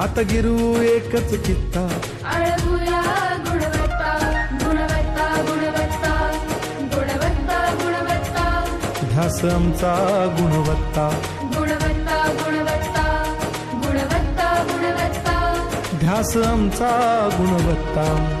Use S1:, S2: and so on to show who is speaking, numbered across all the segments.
S1: आता गिरू एकच कित्ता
S2: अळगुया गुणवत्ता गुणवत्ता गुणवत्ता गुणवत्ता गुणवत्ता.
S1: ध्यास आमचा गुणवत्ता.
S2: गुणवत्ता गुणवत्ता गुणवत्ता गुणवत्ता.
S1: ध्यास आमचा गुणवत्ता.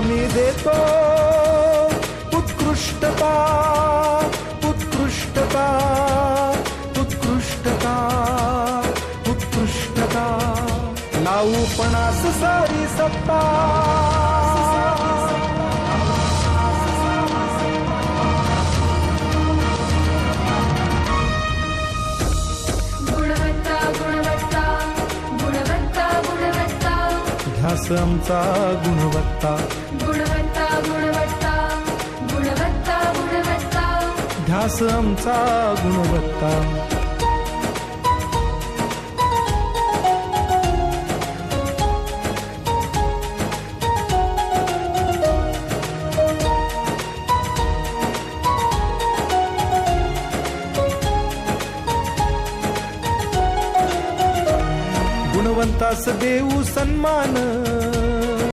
S1: आम्ही देतो उत्कृष्टता उत्कृष्टता उत्कृष्टता उत्कृष्टता. लावू पणास सारी सत्ता.
S2: गुणवत्ता गुणवत्ता गुणवत्ता गुणवत्ता.
S1: ध्यास आमचा
S2: गुणवत्ता.
S1: ध्यास आमचा गुणवत्ता. गुणवंतास देऊ सन्मान.